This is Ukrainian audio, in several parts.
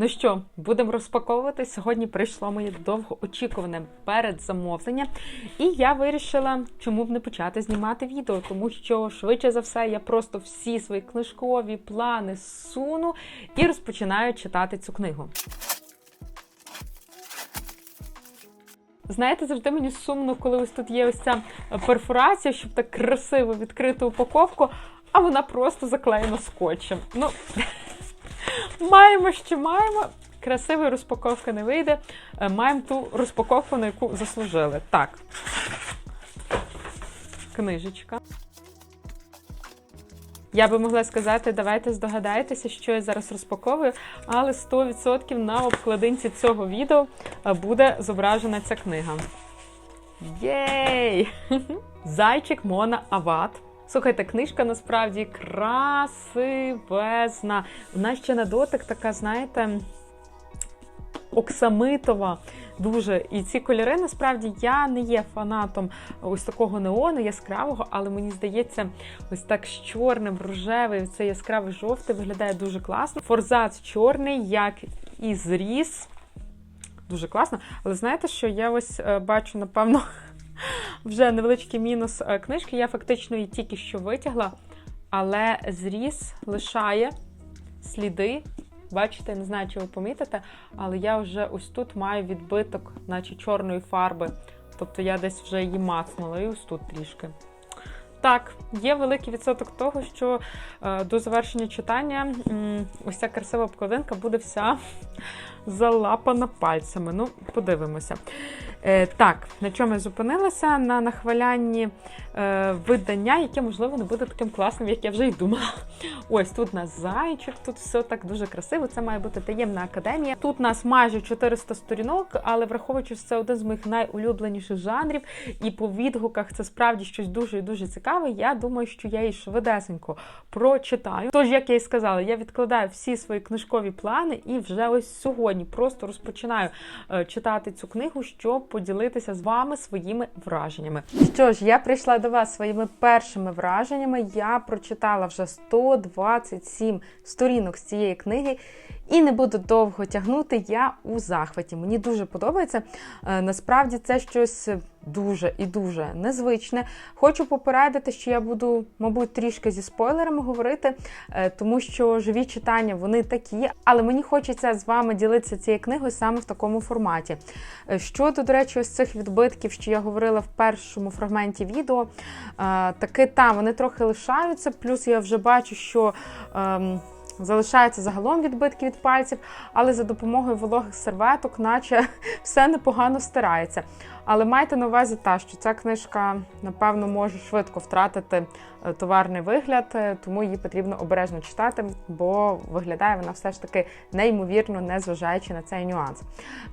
Ну що, будемо розпаковувати. Сьогодні прийшло моє довгоочікуване передзамовлення. І я вирішила, чому б не почати знімати відео, тому що швидше за все я просто всі свої книжкові плани суну і розпочинаю читати цю книгу. Знаєте, завжди мені сумно, коли ось тут є ось ця перфорація, щоб так красиво відкрити упаковку, а вона просто заклеєна скотчем. Ну, маємо, що маємо. Красивої розпаковка не вийде. Е, Маємо ту розпаковку, на яку заслужили. Так. Книжечка. Я би могла сказати, давайте здогадаєтеся, що я зараз розпаковую, але 100% на обкладинці цього відео е, буде зображена ця книга. Єй! Зайчик Мона Ават. Слухайте, книжка насправді красивезна. Вона ще на дотик така, знаєте, оксамитова. Дуже. І ці кольори, насправді, я не є фанатом ось такого неону яскравого, але мені здається, ось так з чорним, рожевий, цей яскравий жовтий виглядає дуже класно. Форзац чорний, як і зріз. Дуже класно. Але знаєте, що я ось е, бачу, напевно, вже невеличкий мінус е, книжки. Я фактично її тільки що витягла, але зріз лишає сліди. Бачите, не знаю, чи ви помітите, але я вже ось тут маю відбиток, наче чорної фарби. Тобто я десь вже її мацнула, і ось тут трішки. Так, є великий відсоток того, що е, до завершення читання ось ця красива обкладинка буде вся залапана пальцями. Ну, подивимося. Е, так, на чому я зупинилася? На нахвалянні видання, яке, можливо, не буде таким класним, як я вже й думала. Ось тут у нас зайчик, тут все так дуже красиво. Це має бути таємна академія. Тут у нас майже 400 сторінок, але враховуючи, що це один з моїх найулюбленіших жанрів, і по відгуках це справді щось дуже і дуже цікаве. Я думаю, що я її швидесенько прочитаю. Тож, як я і сказала, я відкладаю всі свої книжкові плани і вже ось сьогодні просто розпочинаю е, читати цю книгу, щоб поділитися з вами своїми враженнями. Що ж, я прийшла до вас своїми першими враженнями. Я прочитала вже 127 сторінок з цієї книги. І не буду довго тягнути, я у захваті. Мені дуже подобається. Е, Насправді це щось дуже і дуже незвичне. Хочу попередити, що я буду, мабуть, трішки зі спойлерами говорити, е, тому що живі читання вони такі, але мені хочеться з вами ділитися цією книгою саме в такому форматі. Е, Щодо, до речі, ось цих відбитків, що я говорила в першому фрагменті відео, таки там вони трохи лишаються, плюс я вже бачу, що. ем, Залишаються загалом відбитки від пальців, але за допомогою вологих серветок, наче все непогано стирається. Але майте на увазі та, що ця книжка, напевно, може швидко втратити е, товарний вигляд, е, тому її потрібно обережно читати, бо виглядає вона все ж таки неймовірно, незважаючи на цей нюанс.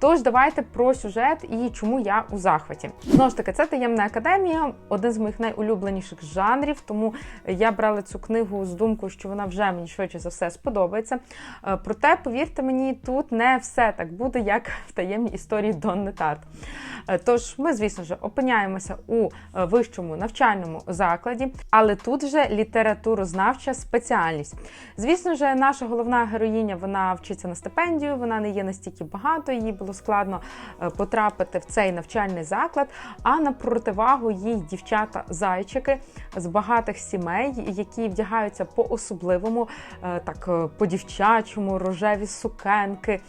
Тож, давайте про сюжет і чому я у захваті. Знову ж таки, це таємна академія, один з моїх найулюбленіших жанрів, тому я брала цю книгу з думкою, що вона вже мені швидше за все сподобається. Е, Проте, повірте мені, тут не все так буде, як в таємній історії Донни Тарт. Е, Тож ми, звісно ж, опиняємося у е, вищому навчальному закладі, але тут вже літературознавча спеціальність. Звісно ж, наша головна героїня вона вчиться на стипендію, вона не є настільки багато, їй було складно е, потрапити в цей навчальний заклад. А на противагу їй дівчата-зайчики з багатих сімей, які вдягаються по-особливому, так по-дівчачому, рожеві сукенки,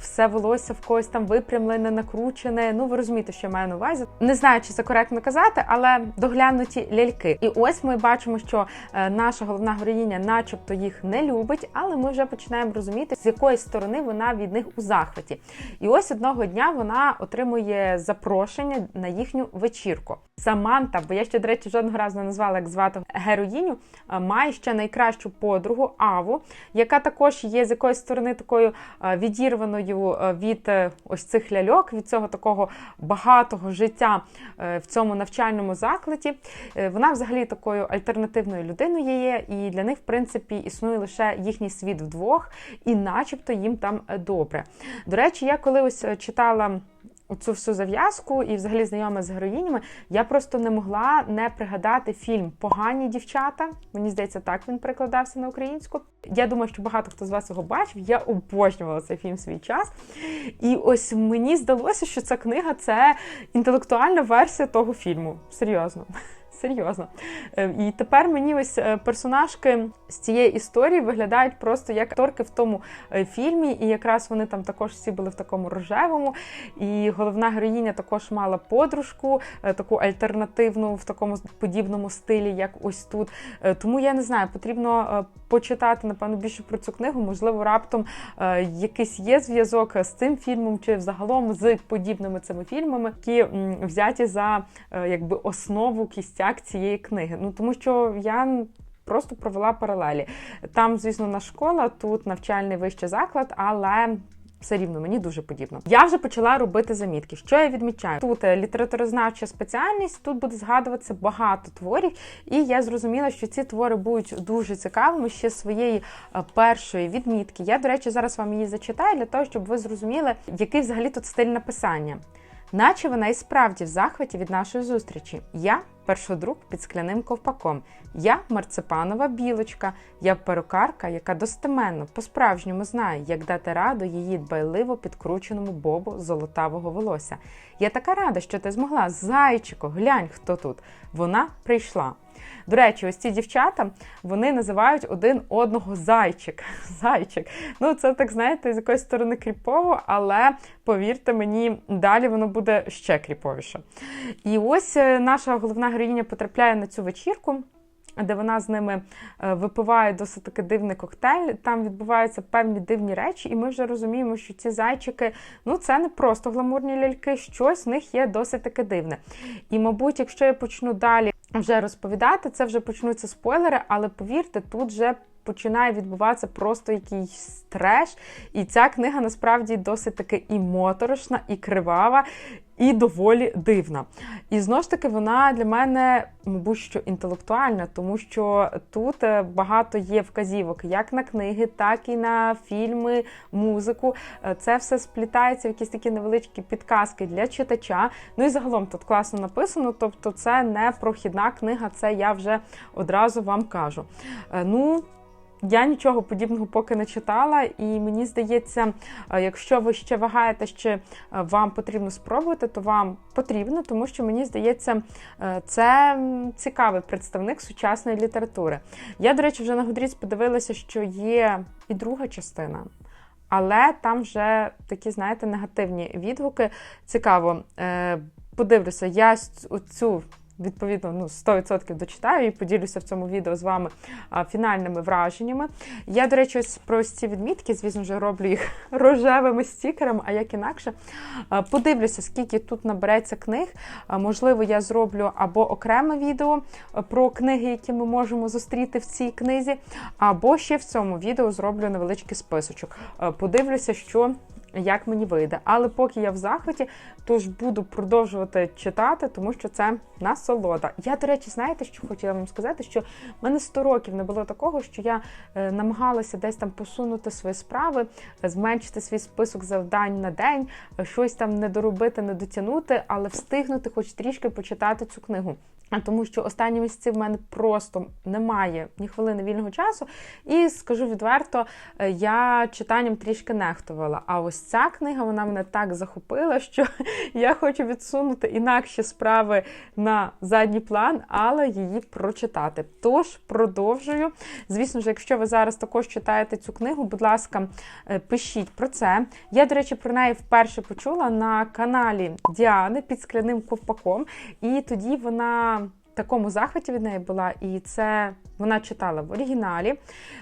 все волосся в когось там випрямлене, накручене. Ну, ви розумієте, що я маю на увазі. Не знаю, чи це коректно казати, але доглянуті ляльки. І ось ми бачимо, що е, наша головна героїня, начебто, їх не любить, але ми вже починаємо розуміти, з якої сторони вона від них у захваті. І ось одного дня вона отримує запрошення на їхню вечірку. Саманта, бо я ще, до речі, жодного разу не назвала, як звати героїню, е, має ще найкращу подругу Аву, яка також є з якоїсь сторони такою е, відірваною від ось цих ляльок, від цього такого багатого життя е, в цьому навчальному закладі. Е, Вона взагалі такою альтернативною людиною є, і для них, в принципі, існує лише їхній світ вдвох, і начебто їм там е, добре. До речі, я коли ось читала цю всю зав'язку і взагалі знайома з героїнями, я просто не могла не пригадати фільм Погані дівчата. Мені здається, так він перекладався на українську. Я думаю, що багато хто з вас його бачив. Я обожнювала цей фільм в свій час. І ось мені здалося, що ця книга це інтелектуальна версія того фільму. Серйозно. Серйозно. Е, І тепер мені ось е, персонажки з цієї історії виглядають просто як акторки в тому е, фільмі, і якраз вони там також всі були в такому рожевому. І головна героїня також мала подружку, таку альтернативну в такому подібному стилі, як ось тут. Тому я не знаю, потрібно почитати напевно більше про цю книгу. Можливо, раптом якийсь є зв'язок з цим фільмом, чи взагалом з подібними цими фільмами, які взяті за якби основу кістяк цієї книги. Ну тому що я. Просто провела паралелі. Там, звісно, на школа, тут навчальний вищий заклад, але все рівно мені дуже подібно. Я вже почала робити замітки. Що я відмічаю? Тут е, літературознавча спеціальність, тут буде згадуватися багато творів, і я зрозуміла, що ці твори будуть дуже цікавими ще своєї е, першої відмітки. Я, до речі, зараз вам її зачитаю для того, щоб ви зрозуміли, який взагалі тут стиль написання. Наче вона і справді в захваті від нашої зустрічі. Я першодруг під скляним ковпаком. Я марципанова білочка, я перукарка, яка достеменно по-справжньому знає, як дати раду її дбайливо підкрученому бобу золотавого волосся. Я така рада, що ти змогла. Зайчику, глянь, хто тут. Вона прийшла. До речі, ось ці дівчата вони називають один одного зайчик. Зайчик. Ну, це так знаєте, з якоїсь сторони кріпово, але повірте мені, далі воно буде ще кріповіше. І ось е, наша головна героїня потрапляє на цю вечірку. Де вона з ними е, випиває досить таки дивний коктейль, там відбуваються певні дивні речі, і ми вже розуміємо, що ці зайчики ну це не просто гламурні ляльки, щось в них є досить таки дивне. І, мабуть, якщо я почну далі вже розповідати, це вже почнуться спойлери, але повірте, тут вже починає відбуватися просто якийсь треш. І ця книга насправді досить таки і моторошна, і кривава, і доволі дивна. І знову ж таки, вона для мене, мабуть, що інтелектуальна, тому що тут е, багато є вказівок як на книги, так і на фільми, музику. Е, Це все сплітається в якісь такі невеличкі підказки для читача. Ну і загалом тут класно написано, тобто це не прохідна книга, це я вже одразу вам кажу. Е, Ну, я нічого подібного поки не читала, і мені здається, е, якщо ви ще вагаєте, що е, вам потрібно спробувати, то вам потрібно, тому що мені здається, е, це цікавий представник сучасної літератури. Я, до речі, вже на Goodreads подивилася, що є і друга частина. Але там вже такі, знаєте, негативні відгуки. Цікаво, подивлюся, я цю відповідно ну, 100% дочитаю і поділюся в цьому відео з вами фінальними враженнями. Я, до речі, ось про ці відмітки, звісно, вже роблю їх рожевими стікерами, а як інакше. Подивлюся, скільки тут набереться книг. Можливо, я зроблю або окреме відео про книги, які ми можемо зустріти в цій книзі, або ще в цьому відео зроблю невеличкий списочок. Подивлюся, що як мені вийде. Але поки я в захваті, тож буду продовжувати читати, тому що це насолода. Я, до речі, знаєте, що хотіла вам сказати? Що в мене 100 років не було такого, що я е, намагалася десь там посунути свої справи, зменшити свій список завдань на день, е, щось там не доробити, не дотягнути, але встигнути хоч трішки почитати цю книгу. Тому що останні місяці в мене просто немає ні хвилини вільного часу. І скажу відверто, е, я читанням трішки нехтувала. А ось ця книга вона мене так захопила, що я хочу відсунути інакші справи на задній план, але її прочитати. Тож продовжую. Звісно ж, якщо ви зараз також читаєте цю книгу, будь ласка, е, пишіть про це. Я, до речі, про неї вперше почула на каналі Діани під скляним ковпаком, і тоді вона. Такому захваті від неї була, і це вона читала в оригіналі.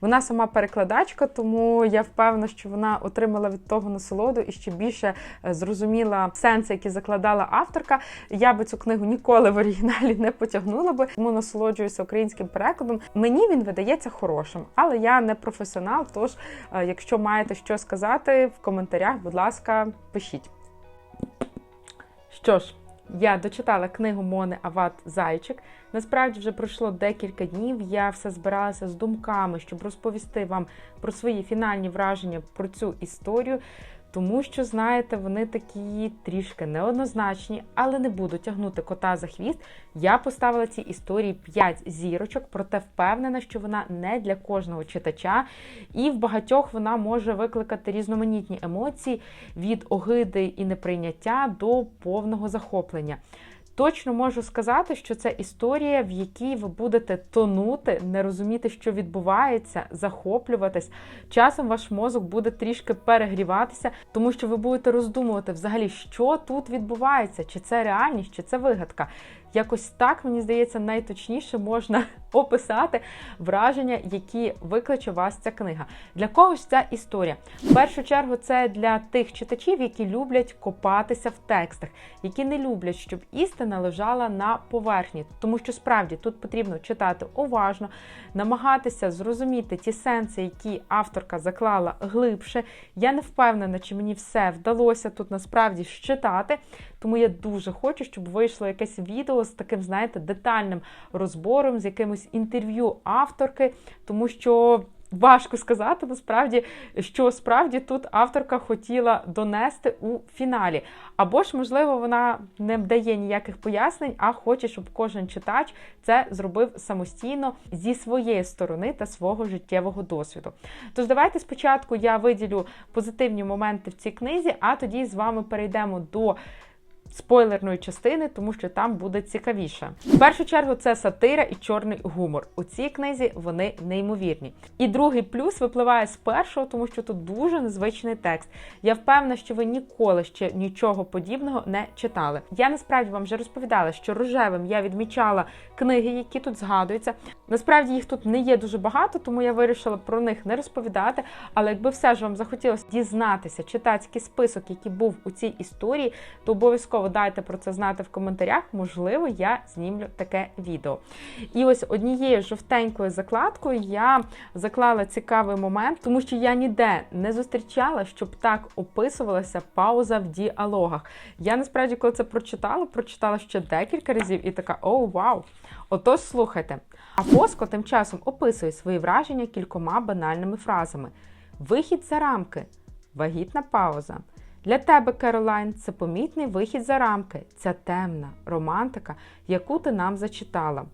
Вона сама перекладачка, тому я впевнена, що вона отримала від того насолоду і ще більше е, зрозуміла сенси, які закладала авторка. Я би цю книгу ніколи в оригіналі не потягнула би, тому насолоджуюся українським перекладом. Мені він видається хорошим, але я не професіонал. Тож, е, якщо маєте що сказати в коментарях, будь ласка, пишіть. Що ж. Я дочитала книгу Мони Ават Зайчик. Насправді вже пройшло декілька днів. Я все збиралася з думками, щоб розповісти вам про свої фінальні враження про цю історію. Тому що, знаєте, вони такі трішки неоднозначні, але не буду тягнути кота за хвіст. Я поставила цій історії 5 зірочок, проте впевнена, що вона не для кожного читача, і в багатьох вона може викликати різноманітні емоції від огиди і неприйняття до повного захоплення. Точно можу сказати, що це історія, в якій ви будете тонути, не розуміти, що відбувається, захоплюватись. Часом ваш мозок буде трішки перегріватися, тому що ви будете роздумувати взагалі, що тут відбувається, чи це реальність, чи це вигадка. Якось так, мені здається, найточніше можна описати враження, які викличе вас ця книга. Для когось ця історія. В першу чергу, це для тих читачів, які люблять копатися в текстах, які не люблять, щоб істина лежала на поверхні. Тому що справді тут потрібно читати уважно, намагатися зрозуміти ті сенси, які авторка заклала глибше. Я не впевнена, чи мені все вдалося тут насправді щитати. Тому я дуже хочу, щоб вийшло якесь відео з таким, знаєте, детальним розбором, з якимось інтерв'ю авторки, тому що. Важко сказати насправді, що справді тут авторка хотіла донести у фіналі. Або ж, можливо, вона не дає ніяких пояснень, а хоче, щоб кожен читач це зробив самостійно зі своєї сторони та свого життєвого досвіду. Тож давайте спочатку я виділю позитивні моменти в цій книзі, а тоді з вами перейдемо до спойлерної частини, тому що там буде цікавіше. В першу чергу це сатира і чорний гумор. У цій книзі вони неймовірні. І другий плюс випливає з першого, тому що тут дуже незвичний текст. Я впевнена, що ви ніколи ще нічого подібного не читали. Я насправді вам вже розповідала, що рожевим я відмічала книги, які тут згадуються. Насправді їх тут не є дуже багато, тому я вирішила про них не розповідати. Але якби все ж вам захотілося дізнатися читацький список, який був у цій історії, то обов'язково дайте про це знати в коментарях. Можливо, я знімлю таке відео. І ось однією жовтенькою закладкою я заклала цікавий момент, тому що я ніде не зустрічала, щоб так описувалася пауза в діалогах. Я насправді, коли це прочитала, прочитала ще декілька разів і така: оу, вау! Отож, слухайте. А Фоско тим часом описує свої враження кількома банальними фразами: вихід за рамки, вагітна пауза. Для тебе, Керолайн, це помітний вихід за рамки, ця темна романтика, яку ти нам зачитала.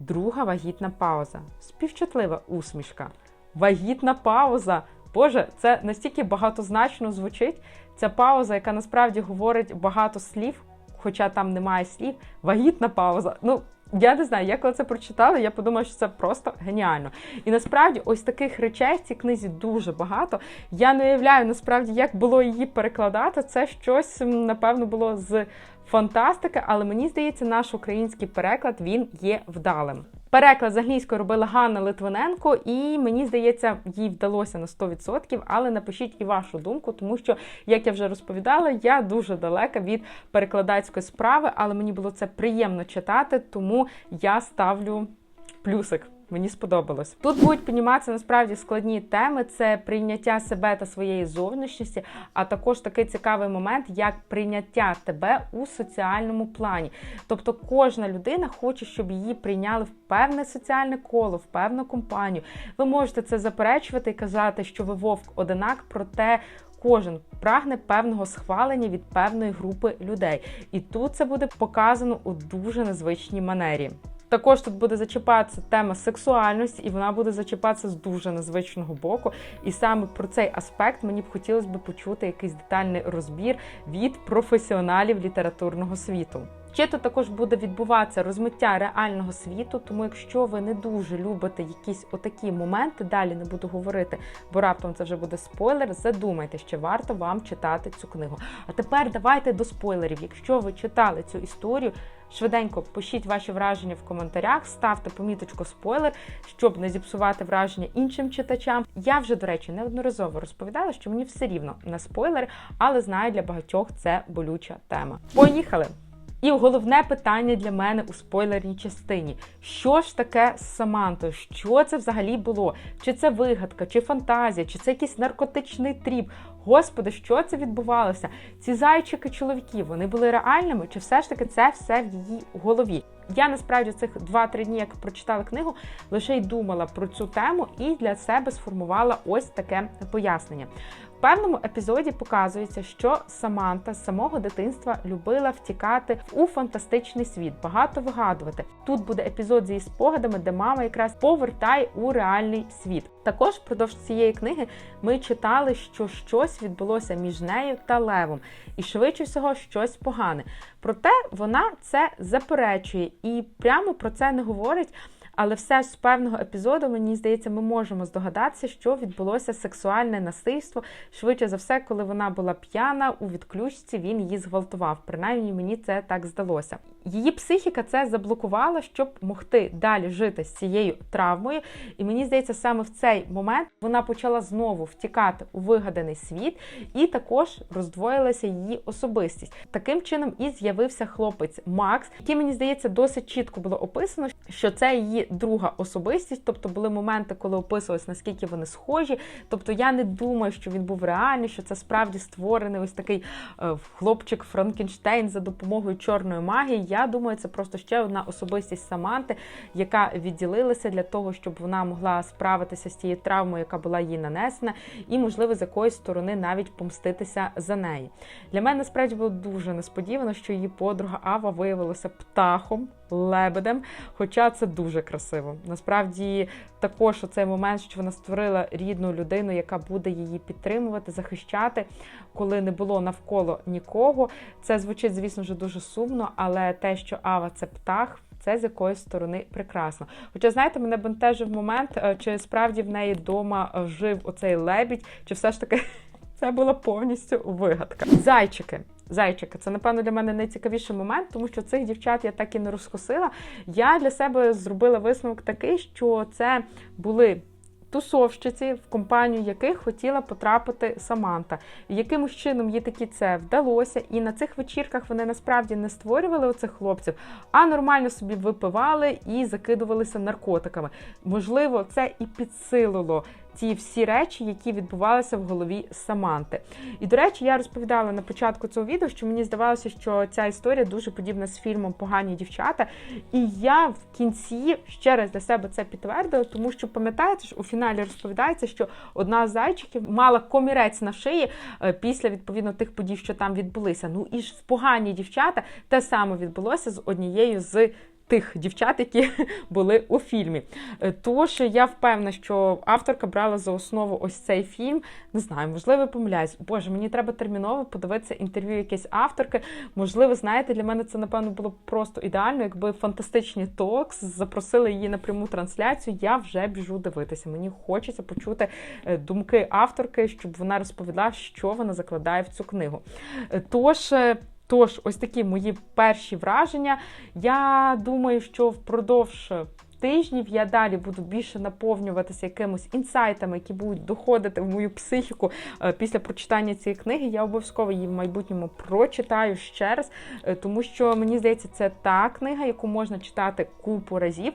Друга вагітна пауза, співчутлива усмішка. Вагітна пауза. Боже, це настільки багатозначно звучить. Ця пауза, яка насправді говорить багато слів, хоча там немає слів. Вагітна пауза. Ну, я не знаю, я коли це прочитала, я подумала, що це просто геніально. І насправді, ось таких речей в цій книзі дуже багато. Я не уявляю насправді, як було її перекладати. Це щось, напевно, було з фантастики, але мені здається, наш український переклад він є вдалим. Переклад з англійської робила Ганна Литвиненко, і мені здається, їй вдалося на 100%, але напишіть і вашу думку, тому що, як я вже розповідала, я дуже далека від перекладацької справи, але мені було це приємно читати, тому я ставлю плюсик. Мені сподобалось. Тут будуть підніматися насправді складні теми: це прийняття себе та своєї зовнішності, а також такий цікавий момент, як прийняття тебе у соціальному плані. Тобто кожна людина хоче, щоб її прийняли в певне соціальне коло, в певну компанію. Ви можете це заперечувати і казати, що ви вовк одинак, проте. Кожен прагне певного схвалення від певної групи людей, і тут це буде показано у дуже незвичній манері. Також тут буде зачіпатися тема сексуальності, і вона буде зачіпатися з дуже незвичного боку. І саме про цей аспект мені б хотілося б почути якийсь детальний розбір від професіоналів літературного світу. Ще тут також буде відбуватися розмиття реального світу, тому якщо ви не дуже любите якісь отакі моменти, далі не буду говорити, бо раптом це вже буде спойлер. Задумайте, що варто вам читати цю книгу. А тепер давайте до спойлерів. Якщо ви читали цю історію, швиденько пишіть ваші враження в коментарях, ставте поміточку спойлер, щоб не зіпсувати враження іншим читачам. Я вже, до речі, неодноразово розповідала, що мені все рівно на спойлери, але знаю, для багатьох це болюча тема. Поїхали! І головне питання для мене у спойлерній частині: що ж таке з Самантою? Що це взагалі було? Чи це вигадка, чи фантазія, чи це якийсь наркотичний тріп? Господи, що це відбувалося? Ці зайчики чоловіки вони були реальними, чи все ж таки це все в її голові? Я насправді цих 2-3 дні, як прочитала книгу, лише й думала про цю тему і для себе сформувала ось таке пояснення. В певному епізоді показується, що Саманта з самого дитинства любила втікати у фантастичний світ, багато вигадувати. Тут буде епізод з її спогадами, де мама якраз повертає у реальний світ. Також впродовж цієї книги ми читали, що щось відбулося між нею та Левом, і швидше всього щось погане. Проте вона це заперечує і прямо про це не говорить. Але все ж з певного епізоду, мені здається, ми можемо здогадатися, що відбулося сексуальне насильство. Швидше за все, коли вона була п'яна у відключці, він її зґвалтував. Принаймні мені це так здалося. Її психіка це заблокувала, щоб могти далі жити з цією травмою. І мені здається, саме в цей момент вона почала знову втікати у вигаданий світ, і також роздвоїлася її особистість. Таким чином і з'явився хлопець Макс, який мені здається досить чітко було описано, що це її друга особистість. Тобто були моменти, коли описувалось, наскільки вони схожі. Тобто я не думаю, що він був реальний, що це справді створений ось такий е, хлопчик Франкенштейн за допомогою чорної магії. Я думаю, це просто ще одна особистість Саманти, яка відділилася для того, щоб вона могла справитися з тією травмою, яка була їй нанесена, і, можливо, з якоїсь сторони навіть помститися за неї. Для мене насправді було дуже несподівано, що її подруга Ава виявилася птахом. Лебедем, хоча це дуже красиво. Насправді, також цей момент, що вона створила рідну людину, яка буде її підтримувати, захищати, коли не було навколо нікого. Це звучить, звісно, вже дуже сумно, але те, що Ава це птах. Це з якоїсь сторони прекрасно. Хоча, знаєте, мене бентежив момент, е, чи справді в неї вдома жив оцей лебідь, чи все ж таки це була повністю вигадка. Зайчики. Зайчики, це напевно для мене найцікавіший момент, тому що цих дівчат я так і не розкусила. Я для себе зробила висновок такий, що це були тусовщиці, в компанію яких хотіла потрапити Саманта. Якимось чином їй таки це вдалося, і на цих вечірках вони насправді не створювали оцих хлопців, а нормально собі випивали і закидувалися наркотиками. Можливо, це і підсилило. Ті всі речі, які відбувалися в голові Саманти. І, до речі, я розповідала на початку цього відео, що мені здавалося, що ця історія дуже подібна з фільмом Погані дівчата. І я в кінці ще раз для себе це підтвердила, тому що пам'ятаєте ж, у фіналі розповідається, що одна з зайчиків мала комірець на шиї е, після відповідно тих подій, що там відбулися. Ну і ж в погані дівчата те саме відбулося з однією з тих дівчат, які були у фільмі. Е, Тож я впевнена, що авторка брала за основу ось цей фільм. Не знаю, можливо, помиляюсь. Боже, мені треба терміново подивитися інтерв'ю якоїсь авторки. Можливо, знаєте, для мене це напевно було просто ідеально, якби фантастичні токс запросили її на пряму трансляцію. Я вже біжу дивитися. Мені хочеться почути е, думки авторки, щоб вона розповіла, що вона закладає в цю книгу. Е, Тож. Тож, ось такі мої перші враження. Я думаю, що впродовж тижнів я далі буду більше наповнюватися якимось інсайтами, які будуть доходити в мою психіку е, після прочитання цієї книги. Я обов'язково її в майбутньому прочитаю ще раз, е, тому що мені здається, це та книга, яку можна читати купу разів.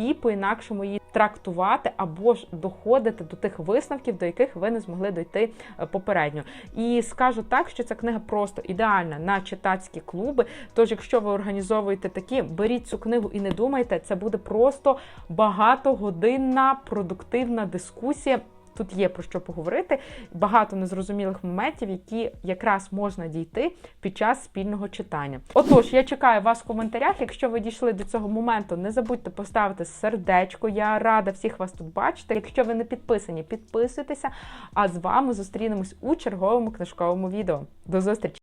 І по-інакшому її трактувати або ж доходити до тих висновків, до яких ви не змогли дойти е, попередньо. І скажу так, що ця книга просто ідеальна на читацькі клуби. Тож, якщо ви організовуєте такі, беріть цю книгу і не думайте, це буде просто багатогодинна продуктивна дискусія. Тут є про що поговорити, багато незрозумілих моментів, які якраз можна дійти під час спільного читання. Отож, я чекаю вас в коментарях. Якщо ви дійшли до цього моменту, не забудьте поставити сердечко. Я рада всіх вас тут бачити. Якщо ви не підписані, підписуйтеся. А з вами зустрінемось у черговому книжковому відео. До зустрічі!